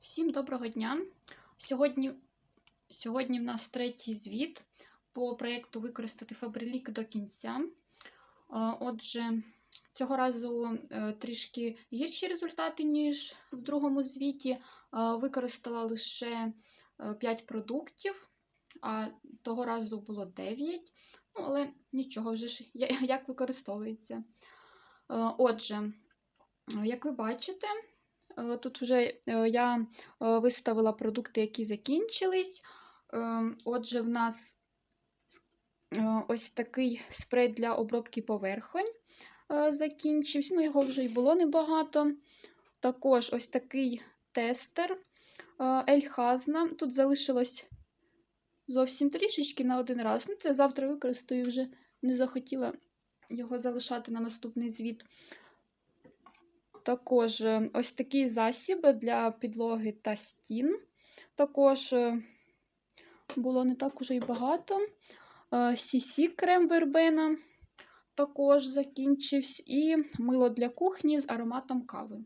Всім доброго дня! Сьогодні, сьогодні в нас третій звіт по проєкту використати Фабрилік до кінця. Е, Отже, цього разу е, трішки гірші результати, ніж в другому звіті. Е, Використала лише 5 продуктів, а того разу було 9. Ну, але нічого вже ж як використовується. Отже, як ви бачите, Тут вже е, я е, виставила продукти, які закінчились. Е, Отже, в нас е, ось такий спрей для обробки поверхонь е, закінчився. Ну, його вже й було небагато. Також ось такий тестер Ельхазна. Тут залишилось зовсім трішечки на один раз. Ну, це завтра використаю вже не захотіла його залишати на наступний звіт. Також е, ось такий засіб для підлоги та стін. Також е, було не так уже й багато. Сісі крем вербена також закінчився. І мило для кухні з ароматом кави.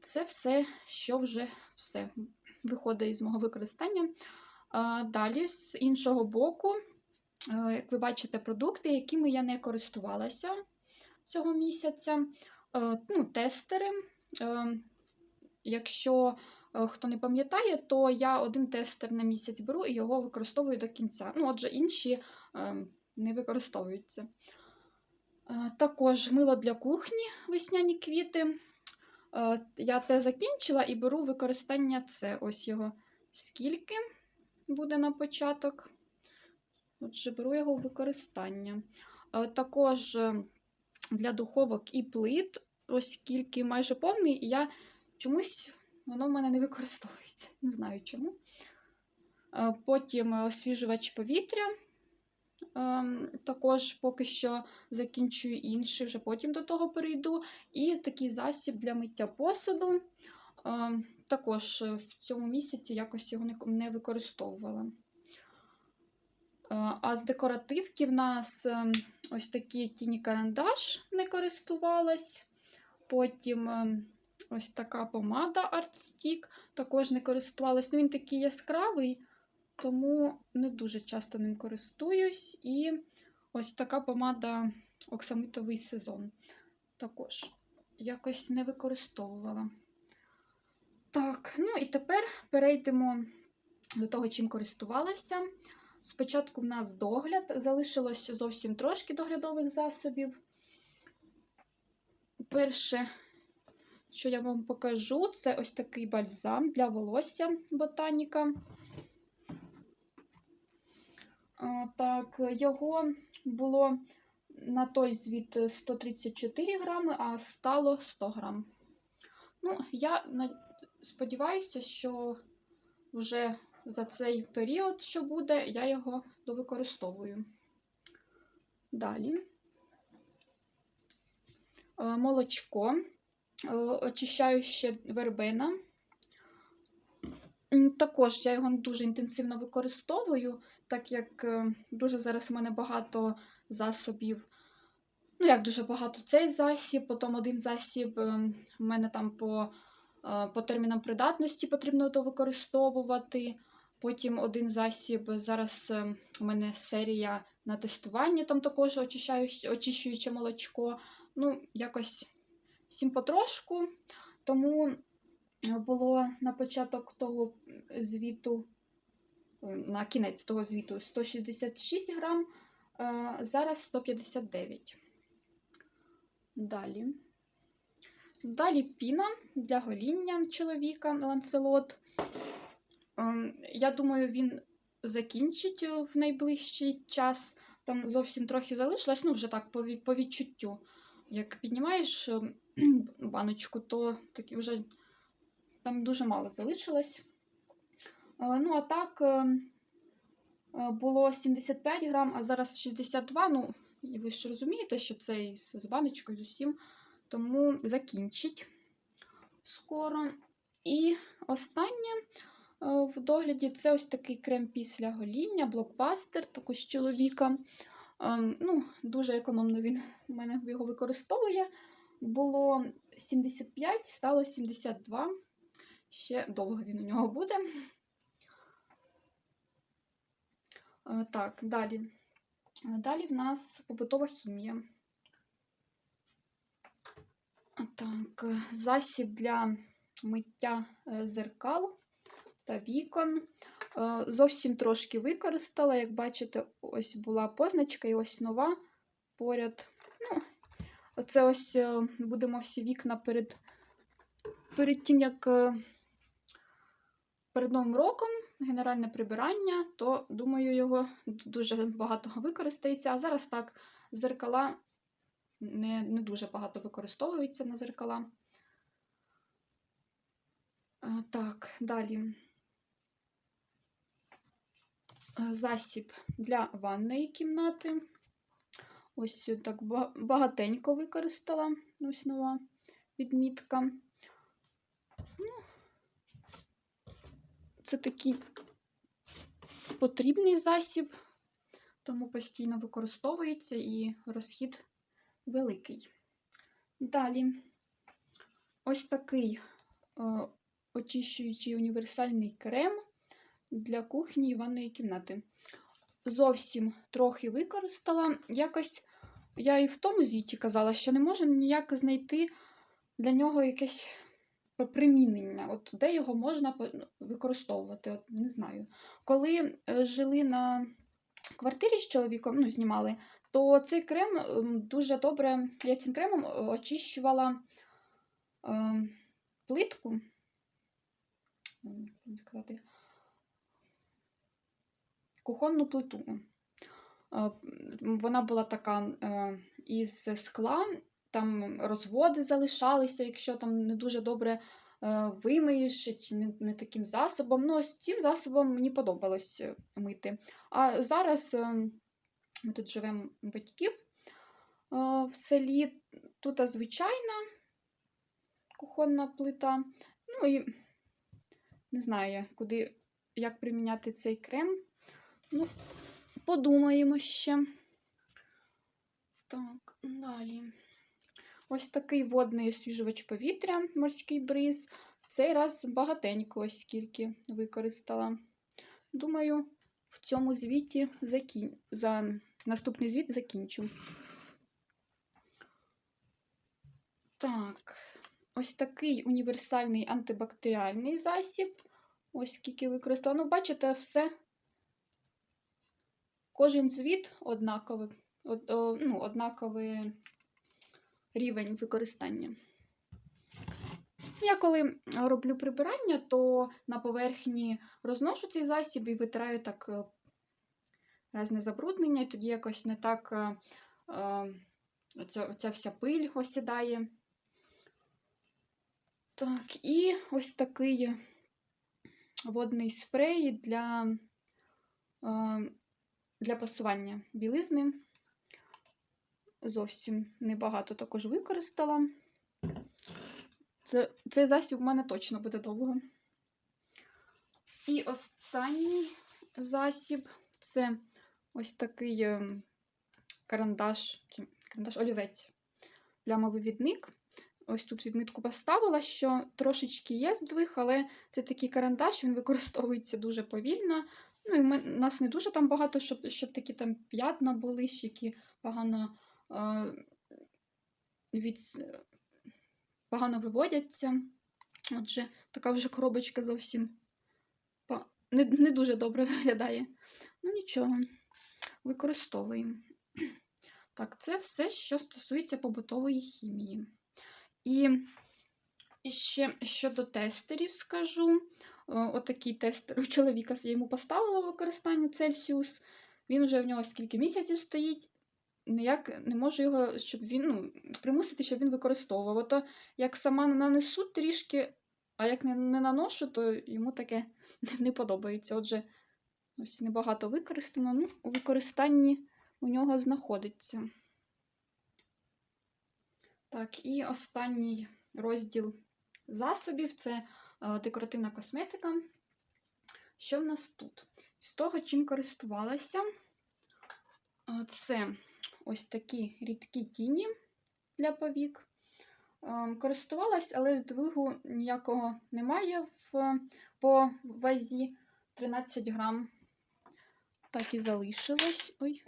Це все, що вже все виходить із мого використання. Далі, з іншого боку, е, як ви бачите, продукти, якими я не користувалася цього місяця. Е, ну, тестери. Е, Якщо е, хто не пам'ятає, то я один тестер на місяць беру і його використовую до кінця. Ну, отже, інші не використовуються. Також мило для кухні весняні квіти. Я те закінчила і беру використання це. Ось його скільки буде на початок. Отже, беру його використання. Також для духовок і плит, оскільки майже повний, і я чомусь воно в мене не використовується. Не знаю чому. Е, Потім освіжувач повітря. Ем, Також поки що закінчую інший, вже потім до того перейду. І такий засіб для миття посуду. Ем, Також в цьому місяці якось його не використовувала. Е, А з декоративки в нас ем, ось такий тіні карандаш не користувалась. Потім ем, ось така помада Art також не користувалась. Ну, він такий яскравий, тому не дуже часто ним користуюсь. І ось така помада оксамитовий сезон. Також якось не використовувала. Так, ну і тепер перейдемо до того, чим користувалася. Спочатку в нас догляд, залишилось зовсім трошки доглядових засобів. Перше, що я вам покажу, це ось такий бальзам для волосся ботаніка. Так, його було на той звіт 134 грами, а стало 100 грам. Ну, я сподіваюся, що вже за цей період, що буде, я його довикористовую. Далі Е, молочко, е, очищаюче вербена. М, Також я його дуже інтенсивно використовую, так як е, дуже зараз у мене багато засобів. Ну, як дуже багато цей засіб, потім один засіб в мене там по, по термінам придатності потрібно довикористовувати. Потім один засіб. Зараз е, у мене серія на тестування, там також очищаюче, очищуюче молочко. Ну, якось всім потрошку. Тому е, було на початок того звіту, е, на кінець того звіту 166 грам, зараз 159. Далі. Далі піна для гоління чоловіка ланцелот. Ем, Я думаю, він закінчить е, в найближчий час. Там зовсім трохи залишилось, ну, вже так, по, відчуттю. Як піднімаєш ем, баночку, то такі вже там дуже мало залишилось. Е, Ну, а так е, е, було 75 грам, а зараз 62. Ну, і ви ж розумієте, що це із з баночкою з усім, тому закінчить скоро. І останнє в догляді це ось такий крем після гоління, блокбастер, також чоловіка. Ем, Ну, дуже економно він у мене його використовує. Було 75, стало 72. ще довго він у нього буде. Е, Так, далі. Е, Далі в нас побутова хімія. Так, е, засіб для миття е, зеркал та вікон. Е, Зовсім трошки використала. Як бачите, ось була позначка і ось нова поряд. Ну, оце ось е, будемо всі вікна перед, перед тим, як е, перед Новим роком генеральне прибирання, то, думаю, його дуже багато використається. А зараз так, зеркала не, не дуже багато використовуються на зеркала. Так, далі. Е, Засіб для ванної кімнати. Ось так багатенько використала. Ось нова відмітка. Ну, Це такий потрібний засіб, тому постійно використовується і розхід великий. Далі ось такий е, очищуючий універсальний крем для кухні і ванної кімнати. Зовсім трохи використала. Якось я і в тому звіті казала, що не можу ніяк знайти для нього якесь примінення, от де його можна ну, використовувати. От, не знаю. Коли е, жили на квартирі з чоловіком, ну, знімали, то цей крем ем, дуже добре, я цим кремом е, очищувала е, плитку. Сказати, кухонну плиту. Е, Вона була така е, із скла, там розводи залишалися, якщо там не дуже добре е, вимиєш, не, таким засобом. Ну, ось цим засобом мені подобалось мити. А зараз ми тут живемо батьків в селі. Тут звичайна кухонна плита. Ну і не знаю, куди, як приміняти цей крем. Ну, подумаємо ще. Так, далі. Ось такий водний освіжувач повітря, морський бриз. Цей раз багатенько, ось скільки використала. Думаю, в цьому звіті закін... за наступний звіт закінчу. Так, ось такий універсальний антибактеріальний засіб. Ось скільки використала. Ну, бачите, все. Кожен звіт однаковий, ну, однаковий рівень використання. Я коли роблю прибирання, то на поверхні розношу цей засіб і витираю так е, разне забруднення, і тоді якось не так е, е, оця, вся пиль осідає. Так, і ось такий водний спрей для, для пасування білизни. Зовсім небагато також використала. Це, цей засіб у мене точно буде довго. І останній засіб це ось такий е, карандаш, карандаш олівець, плямовий відник. Ось тут відмітку поставила, що трошечки є здвиг, але це такий карандаш, він використовується дуже повільно. Ну, і ми, нас не дуже там багато, щоб, щоб такі там п'ятна були, які погано, е, від, погано виводяться. Отже, така вже коробочка зовсім не, не дуже добре виглядає. Ну, нічого, використовуємо. Так, це все, що стосується побутової хімії. І, і ще щодо тестерів скажу. Е, Отакий тестер у чоловіка я йому поставила використання Цельсіус. Він вже в нього скільки місяців стоїть. Ніяк не можу його, щоб він ну, примусити, щоб він використовував. Ото як сама нанесу трішки, а як не, не наношу, то йому таке не подобається. Отже, ось небагато використано. Ну, у використанні у нього знаходиться. Так, і останній розділ засобів це декоративна косметика. Що в нас тут? З того, чим користувалася, е, це ось такі рідкі тіні для повік. ем, користувалась, але здвигу ніякого немає в, по вазі 13 грам. Так і залишилось. Ой.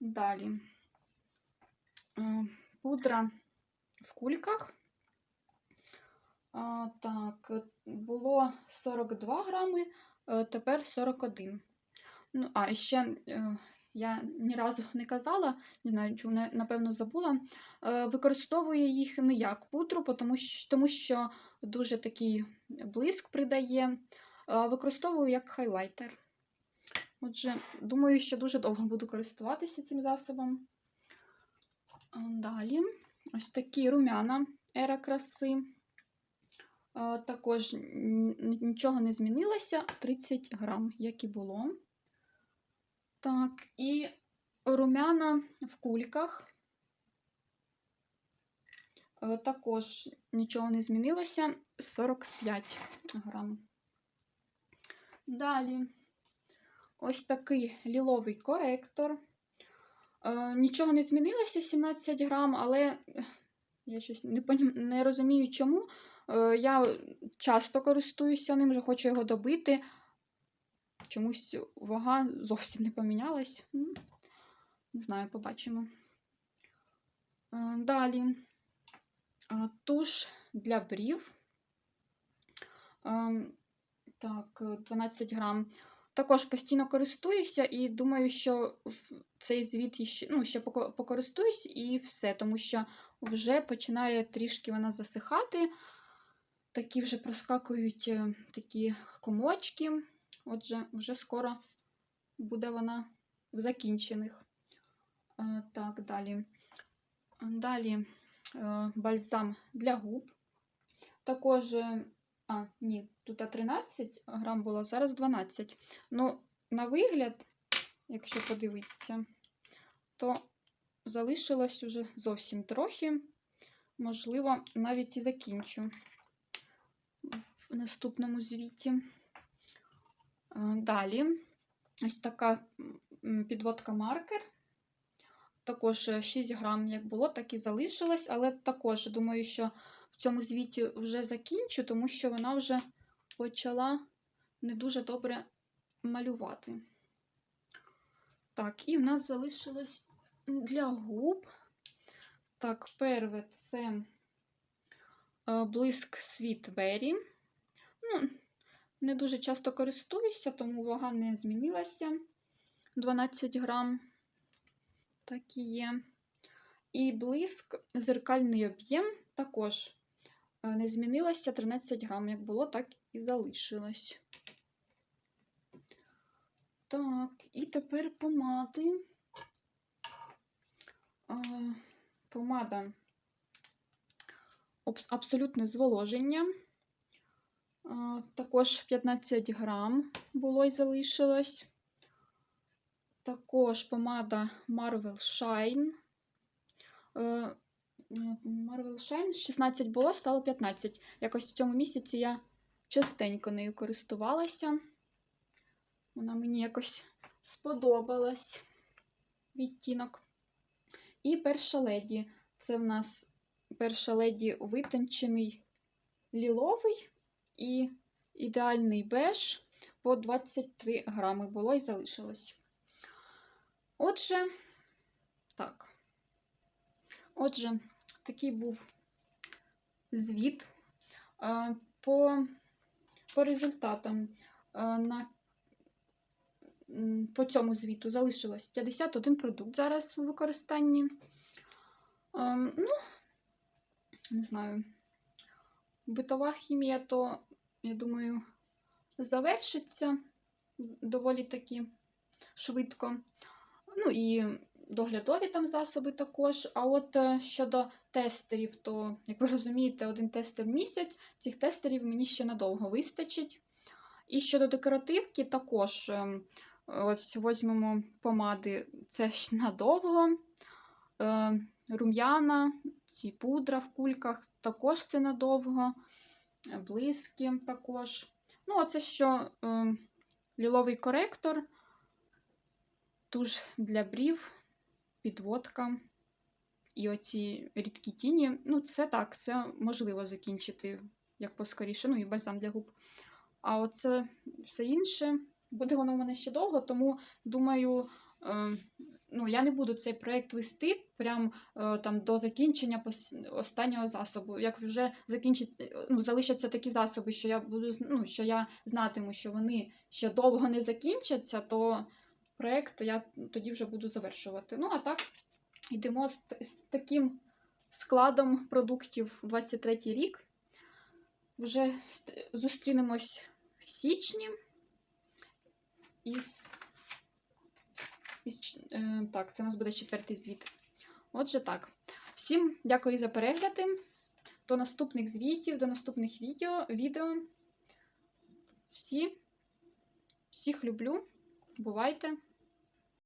Далі. Е, Пудра в кульках. Так, було 42 грами, е, тепер 41. Ну, а ще е, я ні разу не казала, не знаю, на- напевно забула. е, Використовую їх не як пудру, тому що, дуже такий блиск придає. Використовую як хайлайтер. Отже, думаю, що дуже довго буду користуватися цим засобом. Далі ось такі румяна ера краси. А, Також нічого не змінилося, 30 грам, як і було. Так, і румяна в кульках. Е, Також нічого не змінилося, 45 грам. Далі ось такий ліловий коректор. Е, Нічого не змінилося, 17 грам, але е, я щось не розумію, чому. Е, Я часто користуюся ним, вже хочу його добити. Чомусь вага зовсім не помінялась. Не знаю, побачимо. Е, Далі е, туш для брів. Так, е, 12 грам. Також постійно користуюся і думаю, що цей звіт іще, ну, ще поко- покористуюсь і все, тому що вже починає трішки вона засихати. Такі вже проскакують е, такі комочки. Отже, вже скоро буде вона в закінчених. Е, Так, далі. Далі е, бальзам для губ. Також, а, ні, тут 13 грам було, зараз 12. Ну, на вигляд, якщо подивитися, то залишилось уже зовсім трохи. Можливо, навіть і закінчу в наступному звіті. Е, Далі ось така підводка маркер. Також е, 6 грам, як було, так і залишилось, але також думаю, що в цьому звіті вже закінчу, тому що вона вже почала не дуже добре малювати. Так, і в нас залишилось для губ. Так, перше це е, блиск Sweet Berry. Ну, не дуже часто користуюся, тому вага не змінилася. 12 грам. Так і є. І блиск, зеркальний об'єм також е, не змінилося 13 грам. Як було, так і залишилось. Так, і тепер помади. А, Помада абсолютне зволоження. Також 15 грам було і залишилось. Також помада Marvel Shine. Е, Marvel Shine 16 було, стало 15. Якось в цьому місяці я частенько нею користувалася. Вона мені якось сподобалась відтінок. І перша леді. Це в нас перша леді витончений ліловий і ідеальний беж по 23 грами було і залишилось. Отже, так. Отже, такий був звіт. По, по результатам на, по цьому звіту залишилось 51 продукт зараз у використанні. Ем, Ну, не знаю, битова хімія, то, я думаю, завершиться доволі таки швидко. Ну і доглядові там засоби також. А от е, щодо тестерів, то, як ви розумієте, один тестер в місяць, цих тестерів мені ще надовго вистачить. І щодо декоративки, також ем, ось візьмемо помади, це ж надовго. Рум'яна, ці пудра в кульках, також це надовго. Блиски також. Ну, оце що е, ліловий коректор, туш для брів, підводка. і оці рідкі тіні. Ну, це так, це можливо закінчити як поскоріше, ну і бальзам для губ. А оце все інше. Буде воно в мене ще довго, тому думаю, е, ну, я не буду цей проєкт вести прям е, там до закінчення останнього засобу. Як вже закінчить, ну, залишаться такі засоби, що я буду ну, що я знатиму, що вони ще довго не закінчаться, то проєкт я тоді вже буду завершувати. Ну, а так, йдемо з, з таким складом продуктів 23 рік. Вже зустрінемось в січні із, із е, так, це у нас буде четвертий звіт. Отже, так. Всім дякую за перегляди. До наступних звітів, до наступних відео. відео. Всі, всіх люблю. Бувайте!